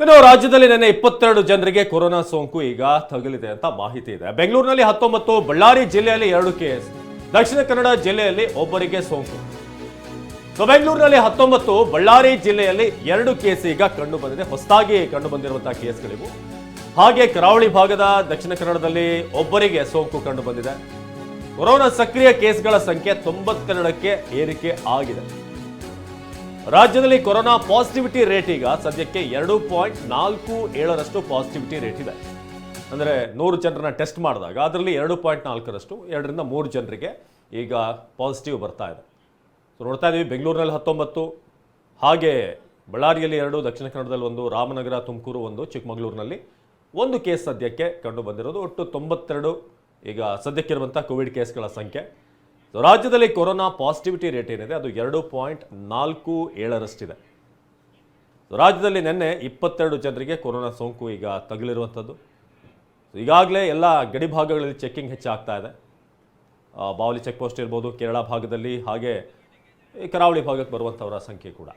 ಇನ್ನು ರಾಜ್ಯದಲ್ಲಿ ನಿನ್ನೆ ಇಪ್ಪತ್ತೆರಡು ಜನರಿಗೆ ಕೊರೋನಾ ಸೋಂಕು ಈಗ ತಗುಲಿದೆ ಅಂತ ಮಾಹಿತಿ ಇದೆ. ಬೆಂಗಳೂರಿನಲ್ಲಿ ಹತ್ತೊಂಬತ್ತು, ಬಳ್ಳಾರಿ ಜಿಲ್ಲೆಯಲ್ಲಿ ಎರಡು ಕೇಸ್, ದಕ್ಷಿಣ ಕನ್ನಡ ಜಿಲ್ಲೆಯಲ್ಲಿ ಒಬ್ಬರಿಗೆ ಸೋಂಕು. ಸೊ, ಬೆಂಗಳೂರಿನಲ್ಲಿ ಹತ್ತೊಂಬತ್ತು, ಬಳ್ಳಾರಿ ಜಿಲ್ಲೆಯಲ್ಲಿ ಎರಡು ಕೇಸ್ ಈಗ ಕಂಡು ಬಂದಿದೆ. ಹೊಸದಾಗಿ ಕಂಡು ಬಂದಿರುವಂತಹ ಕೇಸ್ಗಳಿವು. ಹಾಗೆ ಕರಾವಳಿ ಭಾಗದ ದಕ್ಷಿಣ ಕನ್ನಡದಲ್ಲಿ ಒಬ್ಬರಿಗೆ ಸೋಂಕು ಕಂಡು ಬಂದಿದೆ. ಕೊರೋನಾ ಸಕ್ರಿಯ ಕೇಸ್ಗಳ ಸಂಖ್ಯೆ ತೊಂಬತ್ತೆರಡಕ್ಕೆ ಏರಿಕೆ ಆಗಿದೆ. ರಾಜ್ಯದಲ್ಲಿ ಕೊರೋನಾ ಪಾಸಿಟಿವಿಟಿ ರೇಟ್ ಈಗ ಸದ್ಯಕ್ಕೆ ಎರಡು ಪಾಯಿಂಟ್ ನಾಲ್ಕು ಏಳರಷ್ಟು ಪಾಸಿಟಿವಿಟಿ ರೇಟ್ ಇದೆ. ಅಂದರೆ ನೂರು ಜನರನ್ನ ಟೆಸ್ಟ್ ಮಾಡಿದಾಗ ಅದರಲ್ಲಿ ಎರಡು ಪಾಯಿಂಟ್ ನಾಲ್ಕರಷ್ಟು, ಎರಡರಿಂದ ಮೂರು ಜನರಿಗೆ ಈಗ ಪಾಸಿಟಿವ್ ಬರ್ತಾ ಇದೆ. ಸೊ ನೋಡ್ತಾ ಇದ್ದೀವಿ ಬೆಂಗಳೂರಿನಲ್ಲಿ ಹತ್ತೊಂಬತ್ತು, ಹಾಗೆ ಬಳ್ಳಾರಿಯಲ್ಲಿ ಎರಡು, ದಕ್ಷಿಣ ಕನ್ನಡದಲ್ಲಿ ಒಂದು, ರಾಮನಗರ, ತುಮಕೂರು ಒಂದು, ಚಿಕ್ಕಮಗಳೂರಿನಲ್ಲಿ ಒಂದು ಕೇಸ್ ಸದ್ಯಕ್ಕೆ ಕಂಡು ಬಂದಿರೋದು. ಒಟ್ಟು ತೊಂಬತ್ತೆರಡು ಈಗ ಸದ್ಯಕ್ಕಿರುವಂಥ ಕೋವಿಡ್ ಕೇಸ್ಗಳ ಸಂಖ್ಯೆ. ರಾಜ್ಯದಲ್ಲಿ ಕೊರೋನಾ ಪಾಸಿಟಿವಿಟಿ ರೇಟ್ ಏನಿದೆ, ಅದು ಎರಡು ಪಾಯಿಂಟ್ ನಾಲ್ಕು ಏಳರಷ್ಟಿದೆ. ರಾಜ್ಯದಲ್ಲಿ ನಿನ್ನೆ ಇಪ್ಪತ್ತೆರಡು ಜನರಿಗೆ ಕೊರೋನಾ ಸೋಂಕು ಈಗ ತಗುಲಿರುವಂಥದ್ದು. ಈಗಾಗಲೇ ಎಲ್ಲ ಗಡಿ ಭಾಗಗಳಲ್ಲಿ ಚೆಕ್ಕಿಂಗ್ ಹೆಚ್ಚಾಗ್ತಾ ಇದೆ. ಬಾವಲಿ ಚೆಕ್ ಪೋಸ್ಟ್ ಇರ್ಬೋದು, ಕೇರಳ ಭಾಗದಲ್ಲಿ, ಹಾಗೆ ಕರಾವಳಿ ಭಾಗಕ್ಕೆ ಬರುವಂಥವರ ಸಂಖ್ಯೆ ಕೂಡ.